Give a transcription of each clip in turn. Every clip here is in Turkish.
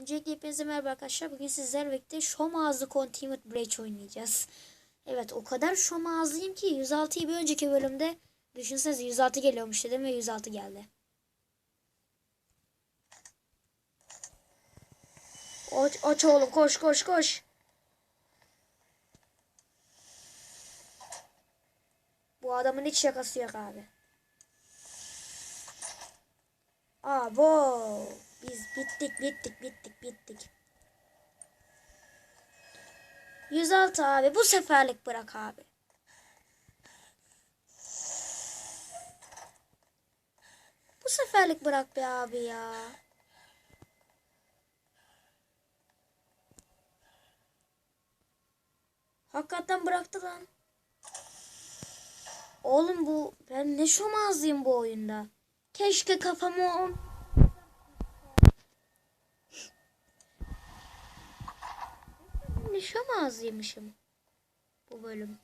Öncelikle hepinize merhaba arkadaşlar. Bugün sizlerle birlikte Şom Ağzı Continued Breach oynayacağız. Evet o kadar şom ağzlıyım ki 106'yı bir önceki bölümde düşünsenize 106 geliyormuş dedim ve 106 geldi. Aç, aç oğlum koş koş koş. Bu adamın hiç şakası yok abi. Abo. Bittik bittik bittik bittik. 106 abi bu seferlik bırak abi. Bu seferlik bırak be abi ya. Hakikaten bıraktı lan. Oğlum bu ben ne şomazlıyım bu oyunda. Keşke kafamı on... Ne şomazlıymışım bu bölüm.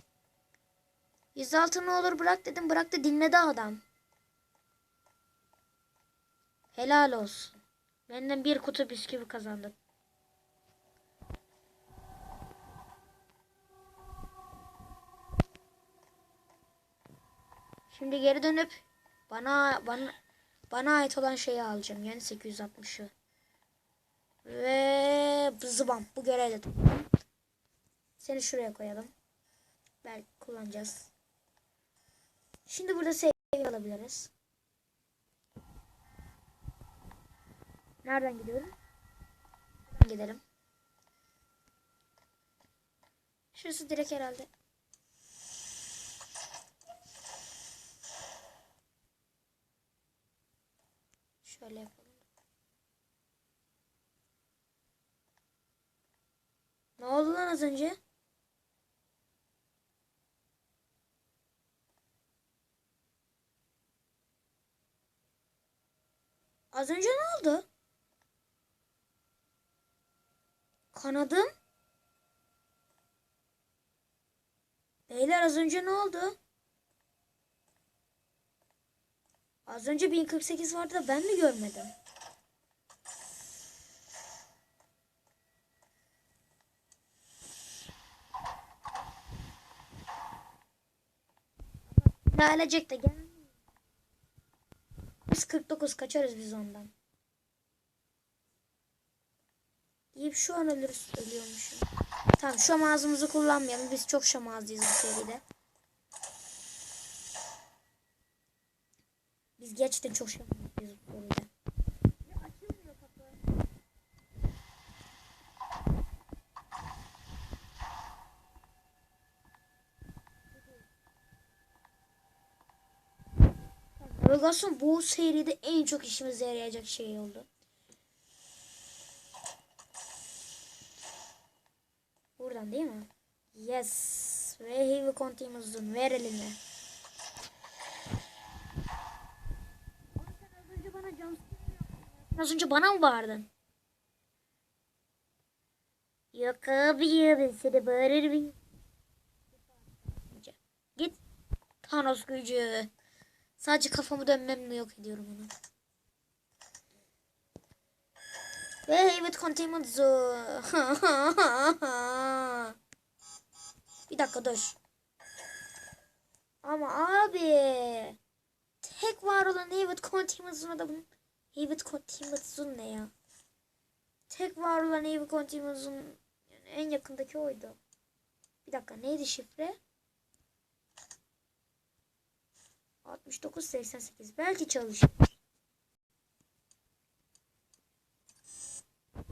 106 ne olur bırak dedim bıraktı dinledi adam. Helal olsun. Benden bir kutu bisküvi kazandın. Şimdi geri dönüp bana bana bana ait olan şeyi alacağım. Yani 860'ı. Ve zıbam bu görevi de tamam. Seni şuraya koyalım. Belki kullanacağız. Şimdi burada save alabiliriz. Nereden gidiyorum? Buradan gidelim. Şurası direkt herhalde. Şöyle yapalım. Ne oldu lan az önce? Az önce ne oldu? Kanadım? Beyler az önce ne oldu? Az önce 1048 vardı da ben mi görmedim? Ne alecek de gel. Biz 49 kaçarız biz ondan. Yiyip şu an ölürüz ölüyormuşum. Tamam şam ağzımızı kullanmayalım. Biz çok şam bu seride. Biz gerçekten çok şam ağzıyız bu seride. Navigasyon bu seride en çok işimize yarayacak şey oldu. Buradan değil mi? Yes. Ve heavy continuous'un ver elini. Az önce bana mı bağırdın? Yok abi ya ben seni bağırırım. Git. Thanos gücü. Sadece kafamı dönmemle yok ediyorum onu. Ve evet containment zone. Bir dakika dur. Ama abi tek var olan evet containment zone'a da bunun evet containment zone ne ya? Tek var olan evet containment zone en yakındaki oydu. Bir dakika neydi şifre? 69-88 belki çalışır.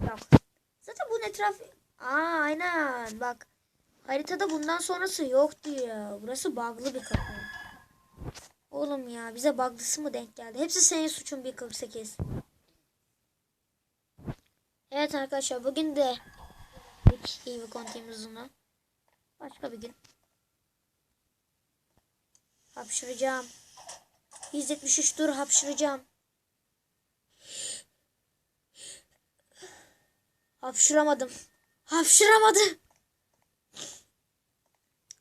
Yok. Zaten bunun etrafı... Aa aynen bak. Haritada bundan sonrası yok diyor. Burası bug'lı bir kapı. Oğlum ya bize bug'lısı mı denk geldi? Hepsi senin suçun 1.48. Evet arkadaşlar bugün de iyi bir kontemizmle. Başka bir gün. Hapşıracağım. 173 dur hapşıracağım. Hapşıramadım. Hapşıramadım.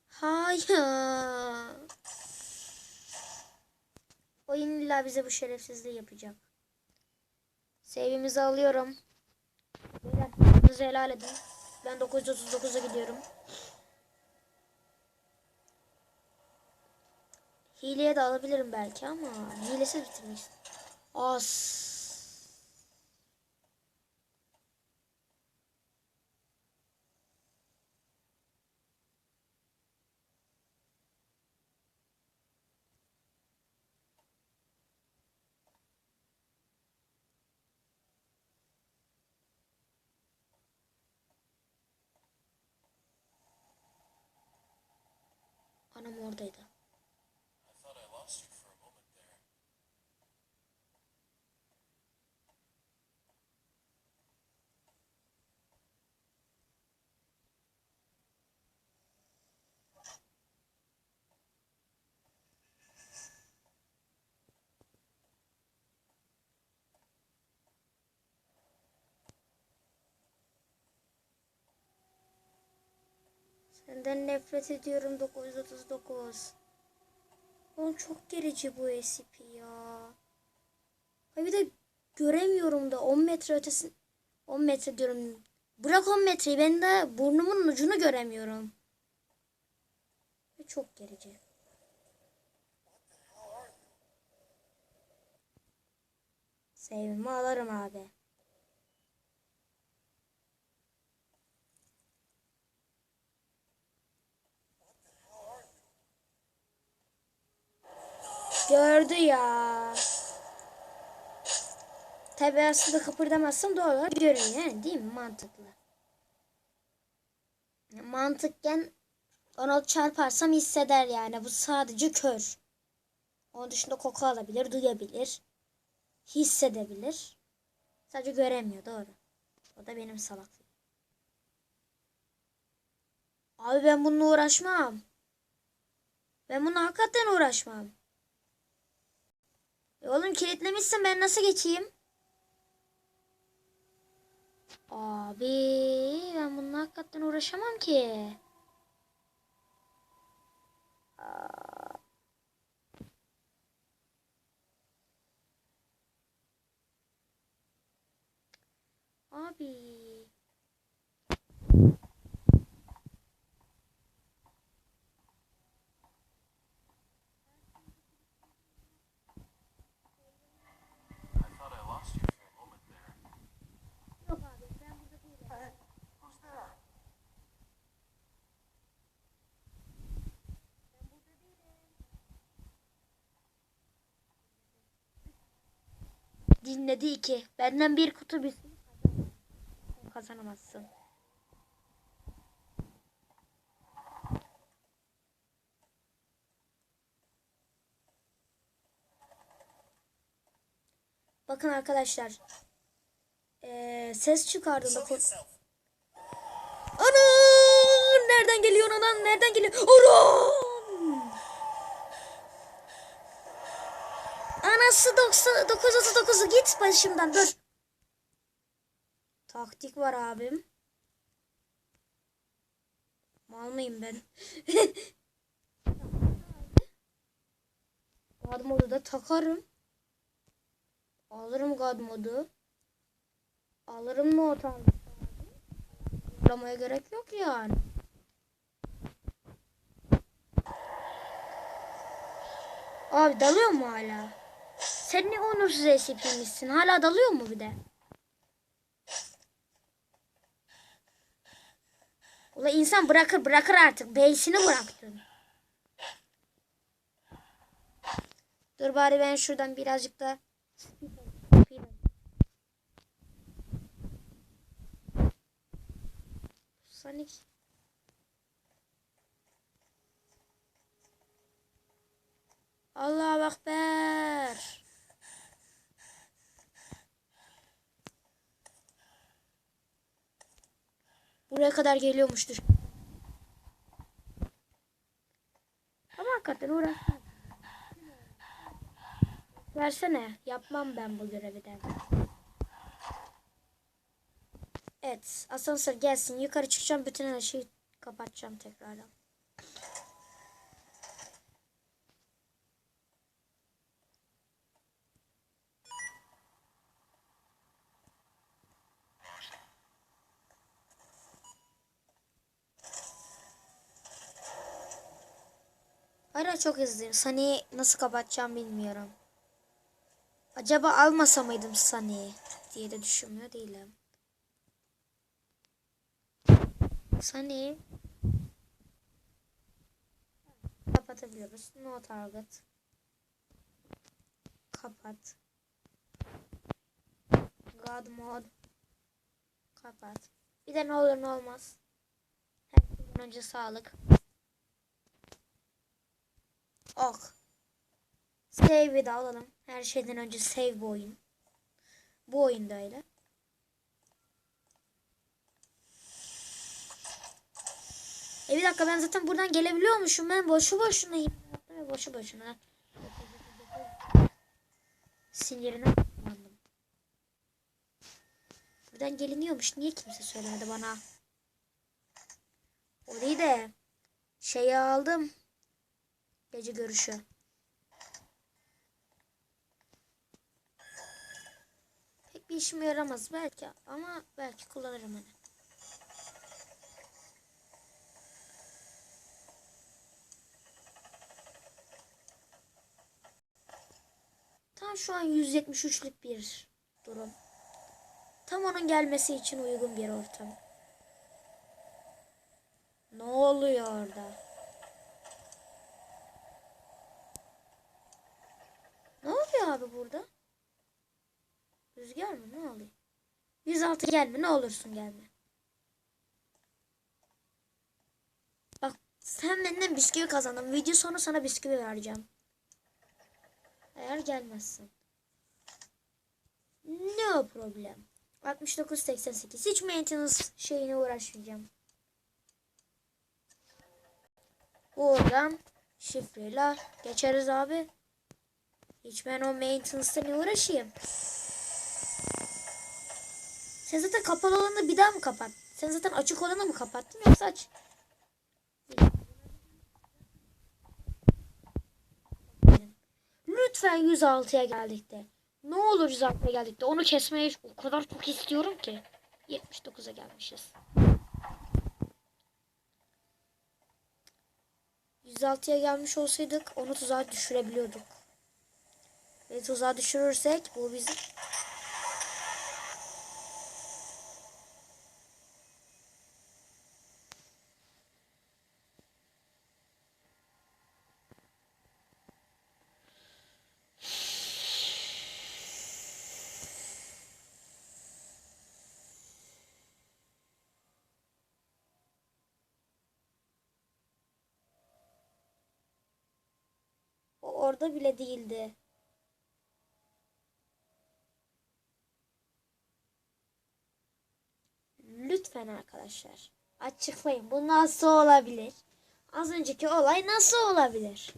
Hayır. Oyun illa bize bu şerefsizliği yapacak. Save'imizi alıyorum. Beyler helal edin. Ben 939'a gidiyorum. Hileye de alabilirim belki ama hilesiz bitirmek istiyorum. As. Anam oradaydı. Senden nefret ediyorum 939. Oğlum çok gerici bu SCP ya. Ay bir de göremiyorum da 10 metre ötesi 10 metre diyorum. Bırak 10 metreyi ben de burnumun ucunu göremiyorum. Ve çok gerici. Save'imi alırım abi. Gördü ya. Tabi aslında kıpırdamazsam doğal olarak görür yani değil mi? Mantıklı. Mantıkken ona çarparsam hisseder yani. Bu sadece kör. Onun dışında koku alabilir, duyabilir. Hissedebilir. Sadece göremiyor doğru. O da benim salaklığım. Abi ben bununla uğraşmam. Ben bununla hakikaten uğraşmam. E oğlum kilitlemişsin ben nasıl geçeyim? Abi ben bununla hakikaten uğraşamam ki. Abi. I thought I lost you for a moment there. Yok abi ben burada değilim. Who's there? Ben burada değilim. Dinledi iki. Benden bir kutu bir kazanamazsın. Bakın arkadaşlar. Ee, ses çıkardığında. Ana! Nereden geliyor anan? Nereden geliyor? Anan! Anası 939'u git başımdan dur. Taktik var abim. Mal mıyım ben? God modu da takarım. Alırım God modu. Alırım no time. Aramaya gerek yok yani. Abi dalıyor mu hala? Sen ne onursuz SCP'mişsin. Hala dalıyor mu bir de? Ula insan bırakır bırakır artık. Beysini bıraktın. Dur bari ben şuradan birazcık da Sonic Allah Ekber. Buraya kadar geliyormuştur. Ama hakikaten uğraşmam. Versene. Yapmam ben bu görevi de. Evet. Asansör gelsin. Yukarı çıkacağım. Bütün her şeyi kapatacağım tekrardan. Hala çok hızlıyım. Sunny'i nasıl kapatacağım bilmiyorum. Acaba almasa mıydım Sunny'i diye de düşünmüyor değilim. Sunny kapatabiliyoruz. No target. Kapat. God mod. Kapat. Bir de ne olur ne olmaz. Her şeyden önce sağlık. Ok. Save'i de alalım. Her şeyden önce save bu oyun. Bu oyunda öyle. E bir dakika ben zaten buradan gelebiliyormuşum. Ben boşu boşuna boşu boşuna. Sinirine kullandım. Buradan geliniyormuş. Niye kimse söylemedi bana? O değil de şeyi aldım. Gece görüşü. Pek bir işime yaramaz belki ama belki kullanırım hani. Tam şu an 173'lük bir durum. Tam onun gelmesi için uygun bir ortam. Ne oluyor orada? Ne oluyor abi burada? Rüzgar mı? Ne oluyor? 106 gelme. Ne olursun gelme. Bak sen benden bisküvi kazandın. Video sonu sana bisküvi vereceğim. Eğer gelmezsin. No problem. 69.88. Hiç maintenance şeyine uğraşmayacağım. Buradan şifreyle geçeriz abi. Hiç ben o maintenance'da ne uğraşayım? Sen zaten kapalı olanı bir daha mı kapat? Sen zaten açık olanı mı kapattın yoksa aç? Lütfen 106'ya geldik de. Ne olur 106'ya geldik de. Onu kesmeyi o kadar çok istiyorum ki. 79'a gelmişiz. 106'ya gelmiş olsaydık onu tuzağa düşürebiliyorduk. Ve tuzağa düşürürsek bu bizim o orada bile değildi. Lütfen arkadaşlar açıklayın. Bu nasıl olabilir? Az önceki olay nasıl olabilir?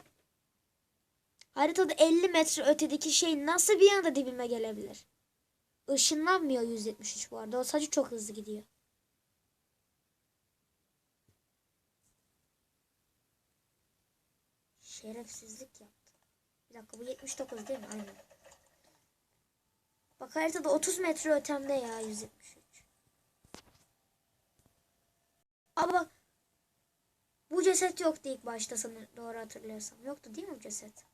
Haritada 50 metre ötedeki şey nasıl bir anda dibime gelebilir? Işınlanmıyor 173 bu arada. O sadece çok hızlı gidiyor. Şerefsizlik yaptı. Bir dakika bu 79 değil mi? Aynen. Bak haritada 30 metre ötemde ya 173. Ama bu ceset yoktu ilk başta sana doğru hatırlıyorsam. Yoktu değil mi bu ceset?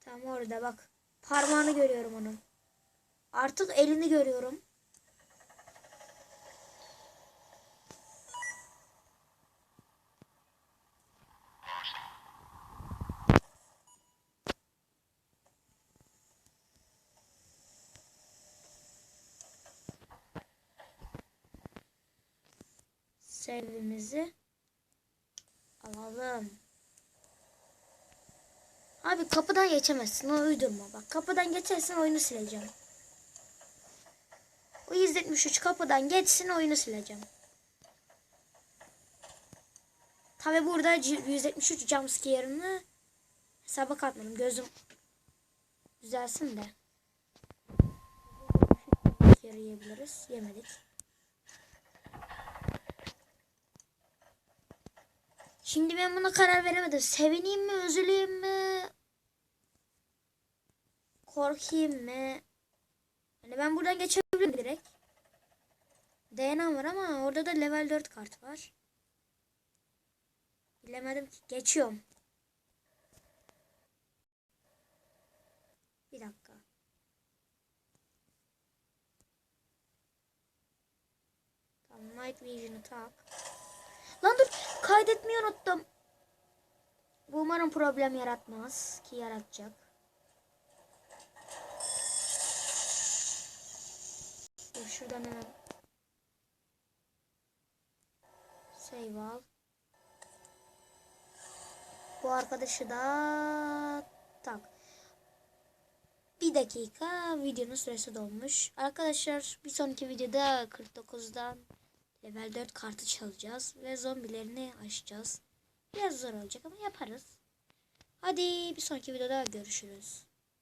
Tam orada bak. Parmağını görüyorum onun. Artık elini görüyorum. Sevimizi alalım. Abi kapıdan geçemezsin. O uydurma bak. Kapıdan geçersen oyunu sileceğim. O 173 kapıdan geçsin oyunu sileceğim. Tabi burada c- 173 jumpscare'ını hesaba katmadım. Gözüm düzelsin de. Jumpscare yiyebiliriz. Yemedik. Şimdi ben buna karar veremedim. Sevineyim mi, üzüleyim mi? korkayım mı? Hani ben buradan geçebilirim direkt. DNA var ama orada da level 4 kart var. Bilemedim ki. Geçiyorum. Bir dakika. Tamam Night Vision'ı tak. Lan dur kaydetmeyi unuttum. Bu umarım problem yaratmaz ki yaratacak. Dur şuradan hemen save al. Bu arkadaşı da tak. Bir dakika videonun süresi dolmuş. Arkadaşlar bir sonraki videoda 49'dan level 4 kartı çalacağız ve zombilerini aşacağız. Biraz zor olacak ama yaparız. Hadi bir sonraki videoda görüşürüz.